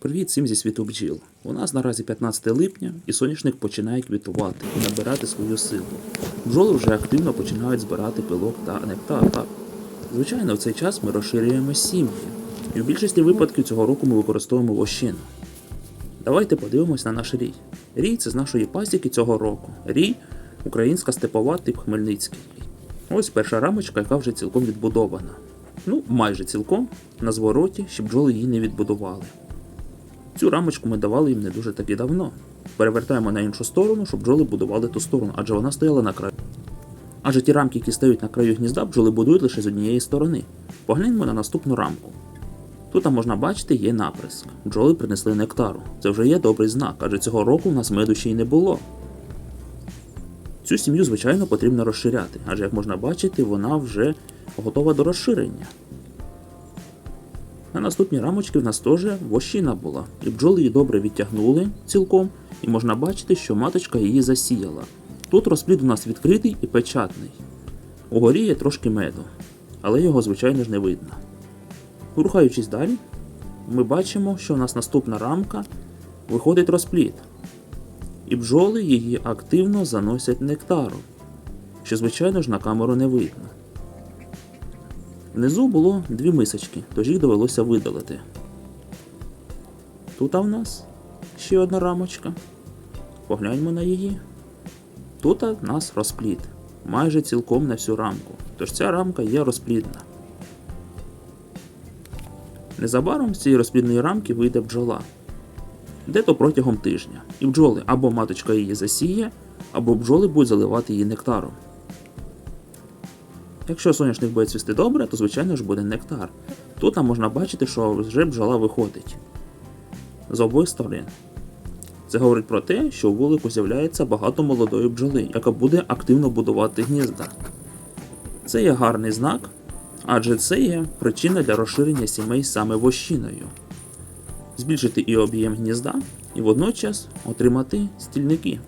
Привіт всім зі світу бджіл. У нас наразі 15 липня і соняшник починає квітувати і набирати свою силу. Бджоли вже активно починають збирати пилок та нектар. Звичайно, в цей час ми розширюємо сім'ї, і в більшості випадків цього року ми використовуємо вощину. Давайте подивимось на наш рій. Рій це з нашої пасіки цього року. Рій українська степова тип Хмельницький. Ось перша рамочка, яка вже цілком відбудована. Ну, майже цілком, на звороті, щоб бджоли її не відбудували. Цю рамочку ми давали їм не дуже таки давно. Перевертаємо на іншу сторону, щоб бджоли будували ту сторону, адже вона стояла на краю. Адже ті рамки, які стають на краю гнізда, бджоли будують лише з однієї сторони. Погляньмо на наступну рамку. Тут можна бачити, є наприск. Бджоли принесли нектару. Це вже є добрий знак, адже цього року в нас меду ще й не було. Цю сім'ю, звичайно, потрібно розширяти, адже, як можна бачити, вона вже готова до розширення. На наступній рамочці в нас теж вощина була, і бджоли її добре відтягнули цілком, і можна бачити, що маточка її засіяла. Тут розплід у нас відкритий і печатний. Угорі є трошки меду, але його, звичайно ж, не видно. Рухаючись далі, ми бачимо, що у нас наступна рамка виходить розплід. І бджоли її активно заносять нектаром, що, звичайно ж, на камеру не видно. Внизу було дві мисочки, тож їх довелося видалити. Тут в нас ще одна рамочка. Погляньмо на її. Тут в нас розплід. Майже цілком на всю рамку. Тож ця рамка є розплідна. Незабаром з цієї розплідної рамки вийде бджола. Де-то протягом тижня. І бджоли або маточка її засіє, або бджоли будуть заливати її нектаром. Якщо соняшник буде цвісти добре, то звичайно ж буде нектар. Тут нам можна бачити, що вже бджола виходить з обох сторон. Це говорить про те, що у вулику з'являється багато молодої бджоли, яка буде активно будувати гнізда. Це є гарний знак, адже це є причина для розширення сімей саме вощиною. Збільшити і об'єм гнізда, і водночас отримати стільники.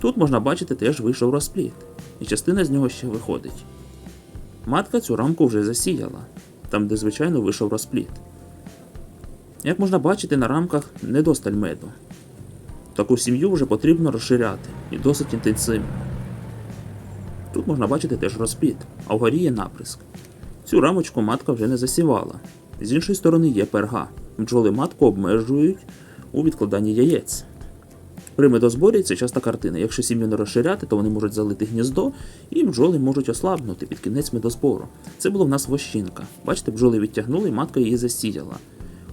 Тут можна бачити теж вийшов розплід, і частина з нього ще виходить. Матка цю рамку вже засіяла, там, де звичайно вийшов розплід. Як можна бачити, на рамках недосталь меду. Таку сім'ю вже потрібно розширяти і досить інтенсивно. Тут можна бачити теж розплід, а вгорі є наприск. Цю рамочку матка вже не засівала. З іншої сторони є перга. Бджоли матку обмежують у відкладанні яєць. При медозборі це часта картина. Якщо сім'ю не розширяти, то вони можуть залити гніздо, і бджоли можуть ослабнути під кінець медозбору. Це було в нас вощинка. Бачите, бджоли відтягнули, і матка її засіяла.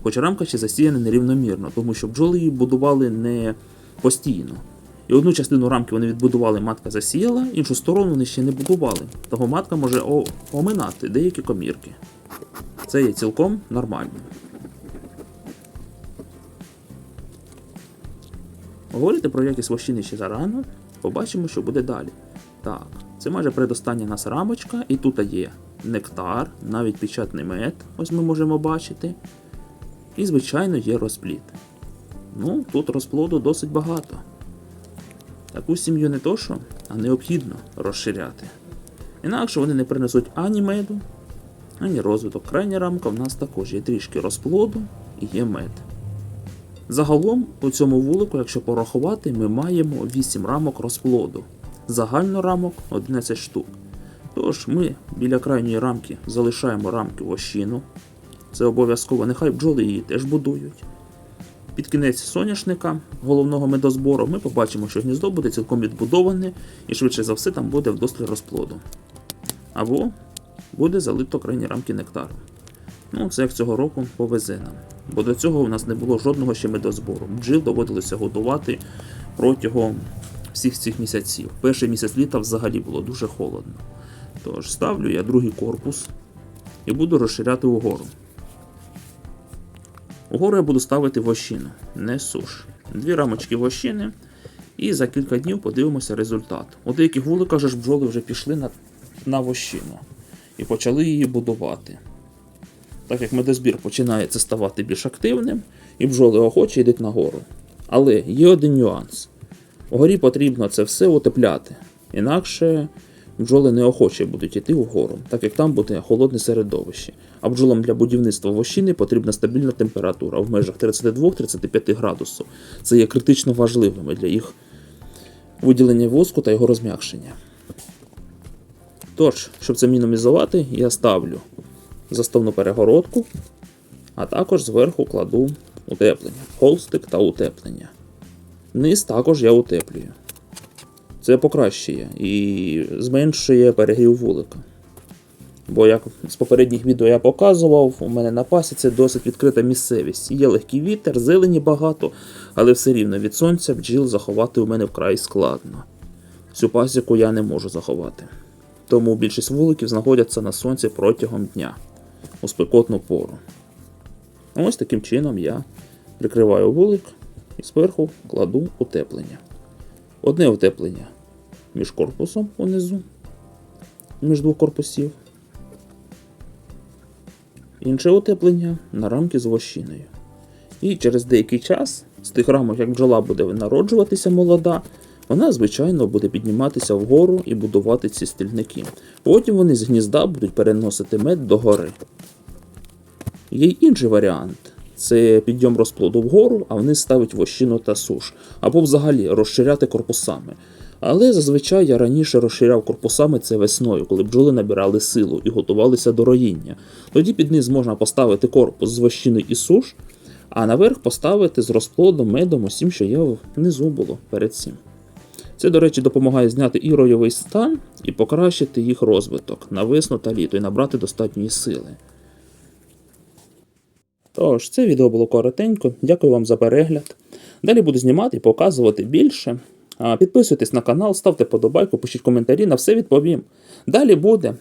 Хоч рамка ще засіяна нерівномірно, тому що бджоли її будували не постійно. І одну частину рамки вони відбудували, матка засіяла, іншу сторону вони ще не будували. Того матка може оминати деякі комірки. Це є цілком нормально. Говорити про якість вощини ще зарано, побачимо, що буде далі. Так, це майже передостання нас рамочка, і тут є нектар, навіть печатний мед, ось ми можемо бачити. І, звичайно, є розплід. Ну, тут розплоду досить багато. Таку сім'ю не то що, а необхідно розширяти. Інакше вони не принесуть ані меду, ані розвиток. Крайня рамка в нас також є трішки розплоду і є мед. Загалом у цьому вулику, якщо порахувати, ми маємо 8 рамок розплоду. Загально рамок 11 штук. Тож ми біля крайньої рамки залишаємо рамки вощину. Це обов'язково, нехай бджоли її теж будують. Під кінець соняшника головного медозбору ми побачимо, що гніздо буде цілком відбудоване і швидше за все там буде вдосталь розплоду. Або буде залито крайні рамки нектару. Ну, це як цього року повезе нам. Бо до цього у нас не було жодного ще медозбору. Бджіл доводилося годувати протягом всіх цих місяців. Перший місяць літа взагалі було дуже холодно. Тож ставлю я другий корпус і буду розширяти угору. Угору я буду ставити вощину, не суш. Дві рамочки вощини, і за кілька днів подивимося результат. У деяких вуликах же ж бджоли вже пішли на, на вощину і почали її будувати. Так як медозбір починається ставати більш активним, і бджоли охоче йдуть нагору. Але є один нюанс. Вгорі потрібно це все утепляти, інакше бджоли неохоче будуть йти вгору, так як там буде холодне середовище. А бджолам для будівництва вощини потрібна стабільна температура в межах 32-35 градусів. Це є критично важливими для їх виділення воску та його розм'якшення. Тож, щоб це мінімізувати, я ставлю заставну перегородку, а також зверху кладу утеплення, холстик та утеплення. Низ також я утеплюю. Це покращує і зменшує перегрів вулика. Бо як з попередніх відео я показував, у мене на пасі це досить відкрита місцевість. Є легкий вітер, зелені багато, але все рівно від сонця бджіл заховати у мене вкрай складно. Всю пасіку я не можу заховати. Тому більшість вуликів знаходяться на сонці протягом дня у спекотну пору. Ось таким чином я прикриваю вулик і зверху кладу утеплення. Одне утеплення між корпусом унизу, між двох корпусів. Інше утеплення на рамки з вощиною. І через деякий час, з тих рамок, як бджола буде народжуватися молода, вона, звичайно, буде підніматися вгору і будувати ці стільники. Потім вони з гнізда будуть переносити мед до гори. Є й інший варіант. Це підйом розплоду вгору, а вниз ставить вощину та суш, або взагалі розширяти корпусами. Але зазвичай я раніше розширяв корпусами це весною, коли бджоли набирали силу і готувалися до роїння. Тоді під низ можна поставити корпус з вощиною і суш, а наверх поставити з розплодом, медом, усім, що є внизу було перед цим. Це, до речі, допомагає зняти і ройовий стан, і покращити їх розвиток на весну та літо і набрати достатньої сили. Тож, це відео було коротенько. Дякую вам за перегляд. Далі буду знімати і показувати більше. Підписуйтесь на канал, ставте подобайку, пишіть коментарі, на все відповім. Далі буде.